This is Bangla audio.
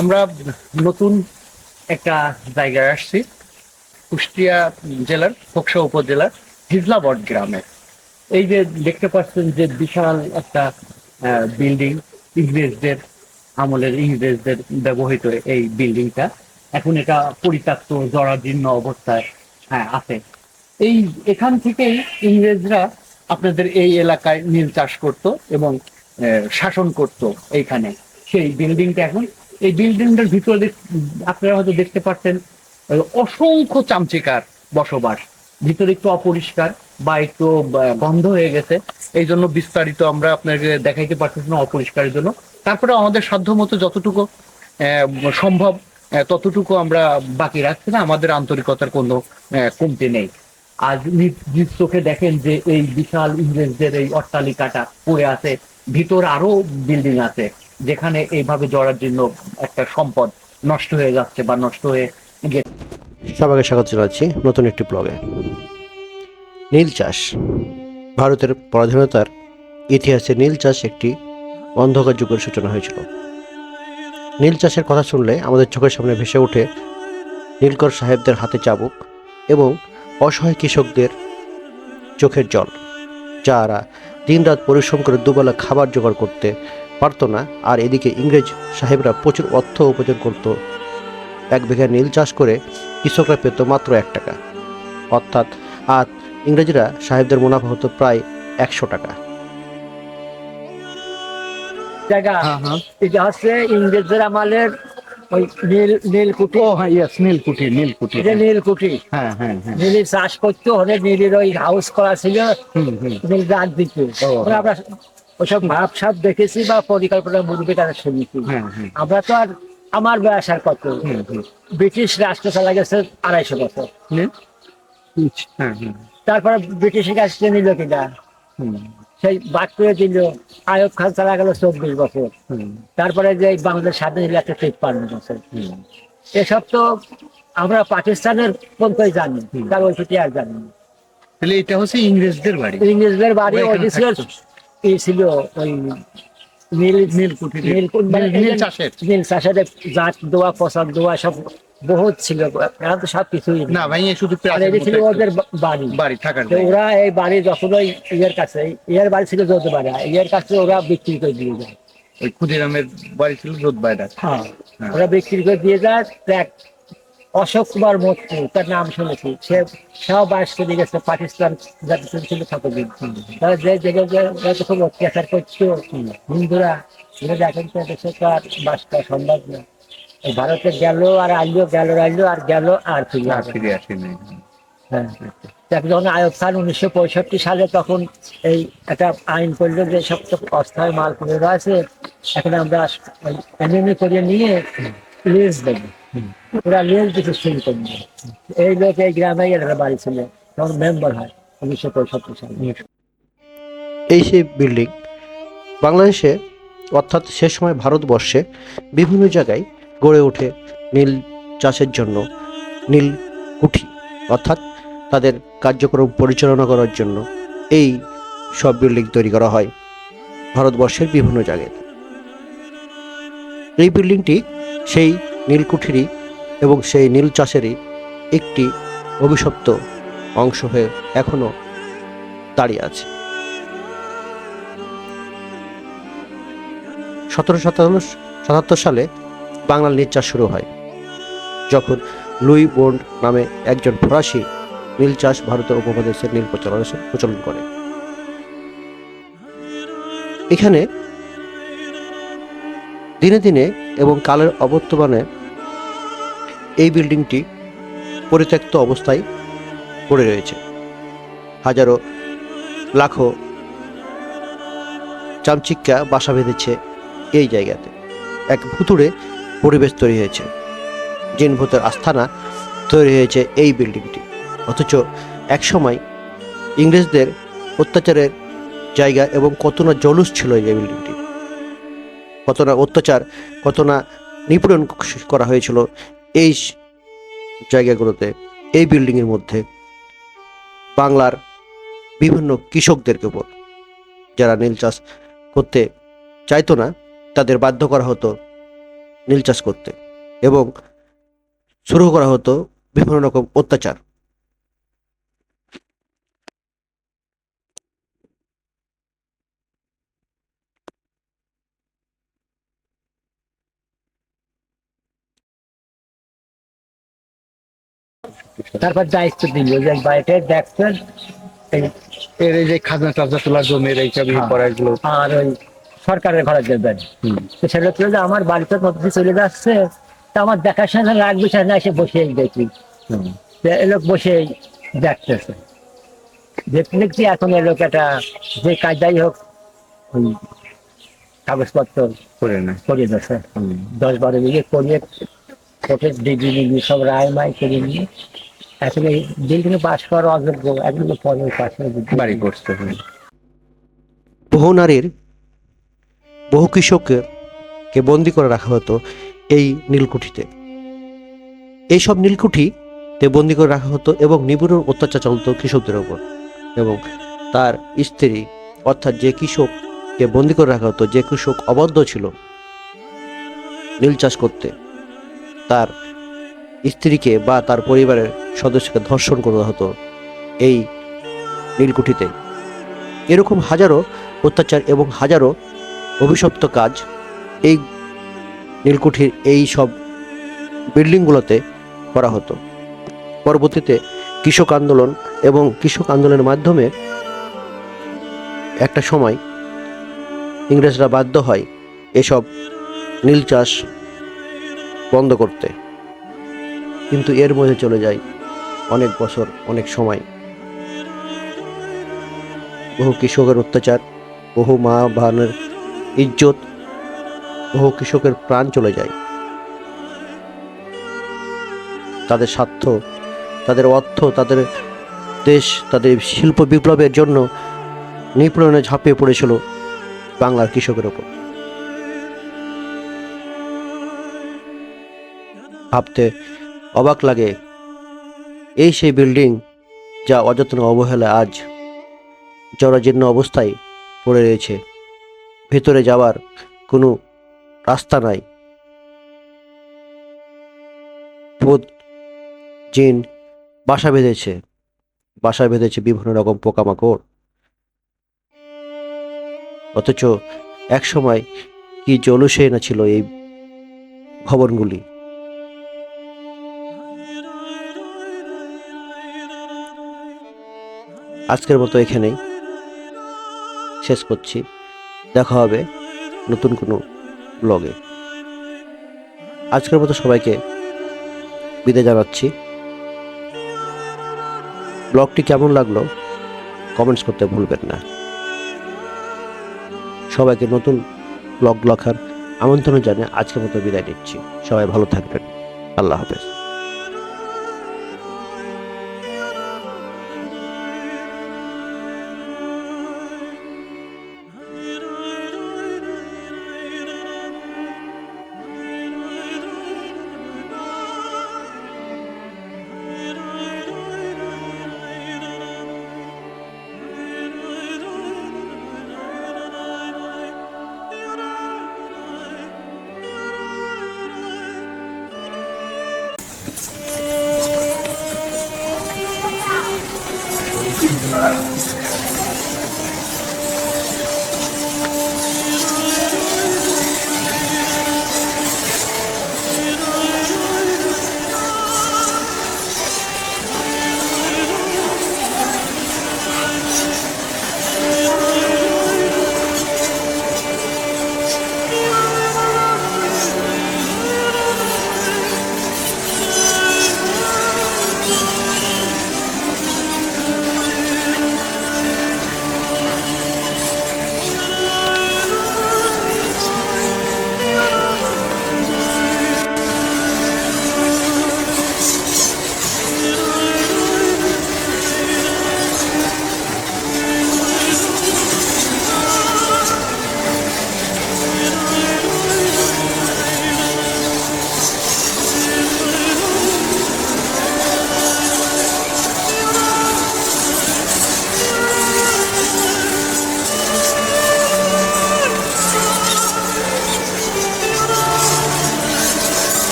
আমরা নতুন একটা জায়গায় আসছি, কুষ্টিয়া জেলার খোকসা উপজেলার হিজলাবট গ্রামে। এই যে দেখতে পাচ্ছেন যে বিশাল একটা বিল্ডিং ইংরেজদের আমলের ইংরেজদের ব্যবহৃত এই বিল্ডিংটা এখন এটা পরিত্যক্ত, জরাজীর্ণ অবস্থায় হ্যাঁ আছে। এই এখান থেকেই ইংরেজরা আপনাদের এই এলাকায় নীল চাষ করত এবং শাসন করত এইখানে। সেই বিল্ডিংটা এখন এই বিল্ডিংটার ভিতরে আপনারা হয়তো দেখতে পাচ্ছেন অসংখ্য চামচিকার বসবাস। ভিতরে একটু অপরিষ্কার বা একটু বন্ধ হয়ে গেছে। এই জন্য বিস্তারিত আমরা আপনাকে দেখাইতে পারতেছি না অপরিষ্কারের জন্য। তারপরে আমাদের সাধ্য মতো যতটুকু সম্ভব ততটুকু আমরা বাকি রাখছি না। আমাদের আন্তরিকতার কোনো কমতি নেই। আজ নিজ চোখে দেখেন যে এই বিশাল ইংরেজদের এই অট্টালিকাটা পড়ে আছে। ভিতর আরও বিল্ডিং আছে। যেখানে এইভাবে জড়ার জন্য একটা সম্পদ নষ্ট হয়ে যাচ্ছে বা নষ্ট হয়ে গেছে। সবাইকে স্বাগত জানাচ্ছি নতুন একটি ব্লগে। নীল চাষ, ভারতের পরাধীনতার ইতিহাসে নীল চাষ একটি অন্ধকার যুগের সূচনা হয়েছিল। নীল চাষের কথা শুনলে আমাদের চোখের সামনে ভেসে ওঠে নীলকর সাহেবদের হাতে চাবুক এবং অসহায় কৃষকদের চোখের জল, যারা দিনরাত পরিশ্রম করে দুবেলা খাবার জোগাড় করতে পারতো না। আর এদিকে ইংরেজ সাহেবরা প্রচুর অর্থ উপার্জন করত। এক বিঘা নীল চাষ করে কৃষকরা পেত মাত্র এক টাকা। অর্থাৎ আর ইংরেজরা সাহেবদের মুনাফা হতো প্রায় একশো টাকা। জায়গা হ্যাঁ হ্যাঁ। এটা হচ্ছে ইংরেজদের আমলের ওই নীল নীলকুঠি ও হ্যাঁ ইয়েস নীলকুঠি নীলকুঠি এটা নীলকুঠি হ্যাঁ। হ্যাঁ হ্যাঁ নীলের চাষ করতে হলে নীলের ওই হাউস করা ছিল। নীল দিতে। আমরা ওসব ভাব সাপ দেখেছি বা পরিকল্পনা মুরগি তারা শুনেছি। হ্যাঁ হ্যাঁ। আমরা তো আর আমার বয়স আর কত ব্রিটিশ রাষ্ট্র চালা গেছে আড়াইশো বছর। হ্যাঁ তারপরে ব্রিটিশের কাছ থেকে নিল কিনা? সেই বাদ করে দিল। আয়ব খান চালা গেল চব্বিশ বছর। তারপরে যে বাংলাদেশ স্বাধীন হলো একটা তিপ্পান্ন বছর। এসব তো আমরা পাকিস্তানের পর্যন্তই জানি। তার ওই আর জানি না। তাহলে এটা হচ্ছে ইংরেজদের বাড়ি। ইংরেজদের বাড়ি ওই ছিল ছিল ওই নীল নীলকুঠি, নীল মানে নীল- চাষের। নীল চাষের জাত দোয়া পচার দোয়া সব বহুত ছিল। এখন তো সব কিছুই। না ভাই শুধু ছিল ওদের বাড়ি। বাড়ি থাকার ওরা এই বাড়ি যখন ওই ইয়ের কাছে ইয়ের বাড়ি ছিল যৌথ বাড়ি ইয়ের কাছে ওরা বিক্রি করে দিয়ে যায়। ওই ক্ষুদিরামের বাড়ি ছিল রোদ বাইরা হ্যাঁ হ্যাঁ। ওরা বিক্রি করে দিয়ে যায় অশোক কুমার মৈত্রী তার নাম শুনেছি। সে সব বাস করে গেছে পাকিস্তান যাতে ছিল কতদিন তারা যে জায়গায় খুব অত্যাচার করছ হিন্দুরা সেটা দেখেন তো দেশে তো আর বাস করা সম্ভব না। ভারতে গেল আর আইলো গেল আইলো আর গেল আর ফিরে আসেনি। হ্যাঁ। যখন আয়ব খান উনিশশো পঁয়ষট্টি সালে তখন এই একটা আইন করল যে সব তো অস্থায়ী মাল পড়ে রয়েছে এখন আমরা এমনি করে নিয়ে লিজ দেবো। ওরা দিতে শুরু করবে এই লোক এই গ্রামে বাড়ি ছিল তখন মেম্বার হয় উনিশশো পঁয়ষট্টি এই সেই বিল্ডিং বাংলাদেশে অর্থাৎ সে সময় ভারতবর্ষে বিভিন্ন জায়গায় গড়ে ওঠে নীল চাষের জন্য নীল কুঠি, অর্থাৎ তাদের কার্যক্রম পরিচালনা করার জন্য এই সব বিল্ডিং তৈরি করা হয় ভারতবর্ষের বিভিন্ন জায়গায়। এই বিল্ডিংটি সেই নীলকুঠিরই এবং সেই নীল চাষেরই একটি অভিশপ্ত অংশ হয়ে এখনও দাঁড়িয়ে আছে। সতেরো সাতাত্তর সালে বাংলার নীল চাষ শুরু হয়। যখন লুই বোন্ড নামে একজন ফরাসি নীল চাষ ভারতের উপমহাদেশের নীল প্রচলন প্রচলন করে। এখানে দিনে দিনে এবং কালের অবর্তমানে এই বিল্ডিংটি পরিত্যক্ত অবস্থায় পড়ে রয়েছে। হাজারো, লাখো চামচিক্কা বাসা বেঁধেছে এই জায়গাতে। এক ভুতুড়ে পরিবেশ তৈরি হয়েছে। জিন ভূতের আস্থানা তৈরি হয়েছে এই বিল্ডিংটি। অথচ একসময় ইংরেজদের অত্যাচারের জায়গা এবং কত না জলুস ছিল এই বিল্ডিংটি। কত না অত্যাচার, কত না নিপীড়ন করা হয়েছিল এই জায়গাগুলোতে, এই বিল্ডিংয়ের মধ্যে। বাংলার বিভিন্ন কৃষকদেরকে উপর যারা নীল চাষ করতে চাইতো না, তাদের বাধ্য করা হতো নীল চাষ করতে এবং শুরু করা হতো বিভিন্ন রকম অত্যাচার। তারপর দায়িত্ব দিল যে বাড়িতে দেখছেন এর এই যে খাজনা টাজনা তোলা জমির এইসব ই হ্যাঁ। করা এগুলো। আর ওই সরকারের ঘরে দেবেন হুম। তো সেটা ছিল যে আমার বাড়িতে মধ্যে চলে যাচ্ছে তা আমার দেখাশোনা রাখবে সে না এসে বসেই দেখি। এ লোক বসেই দেখতেছে। দেখলে দেখছি এখন এ লোক একটা যে কাজটাই হোক কাগজপত্র করে না করিয়ে দিচ্ছে দশ বারো বিঘে করিয়ে কোর্টের ডিগ্রি মিগ্রি সব রায় মাই করে নিয়ে। এখন এই বিল্ডিং পাস করার অযোগ্য একদম পরে পাস বাড়ি করতে হবে বহু নারীর বহু কৃষককে কে বন্দি করে রাখা হতো এই নীলকুঠিতে। এইসব নীলকুঠিতে বন্দি করে রাখা হতো এবং নিপুণ অত্যাচার চলতো কৃষকদের ওপর। এবং তার স্ত্রী অর্থাৎ যে কৃষককে বন্দি করে রাখা হতো যে কৃষক অবদ্ধ ছিল নীল চাষ করতে তার স্ত্রীকে বা তার পরিবারের সদস্যকে ধর্ষণ করা হতো এই নীলকুঠিতে। এরকম হাজারো অত্যাচার এবং হাজারো অভিশপ্ত কাজ এই নীলকুঠির এই সব বিল্ডিংগুলোতে করা হতো। পরবর্তীতে কৃষক আন্দোলন এবং কৃষক আন্দোলনের মাধ্যমে একটা সময় ইংরেজরা বাধ্য হয় এসব নীল চাষ বন্ধ করতে। কিন্তু এর মধ্যে চলে যায় অনেক বছর, অনেক সময়। বহু কৃষকের অত্যাচার, বহু মা বানের ইজ্জত, বহু কৃষকের প্রাণ চলে যায়। তাদের স্বার্থ, তাদের অর্থ, তাদের দেশ, তাদের শিল্প বিপ্লবের জন্য নিপীড়নে ঝাঁপিয়ে পড়েছিল বাংলার কৃষকের ওপর। ভাবতে অবাক লাগে। এই সেই বিল্ডিং যা অযত্ন অবহেলা আজ জরাজীর্ণ অবস্থায় পড়ে রয়েছে। ভেতরে যাওয়ার কোনো রাস্তা নাই। জিন বাসা বেঁধেছে। বাসা বেঁধেছে বিভিন্ন রকম পোকামাকড়। অথচ এক সময় কি জলুসে না ছিল এই ভবনগুলি? আজকের মতো এখানেই শেষ করছি। দেখা হবে নতুন কোনো ব্লগে আজকের মতো সবাইকে বিদায় জানাচ্ছি। ব্লগটি কেমন লাগল কমেন্টস করতে ভুলবেন না। সবাইকে নতুন ব্লগ লেখার আমন্ত্রণ জানিয়ে আজকের মতো বিদায় নিচ্ছি। সবাই ভালো থাকবেন। আল্লাহ হাফেজ। Jesus.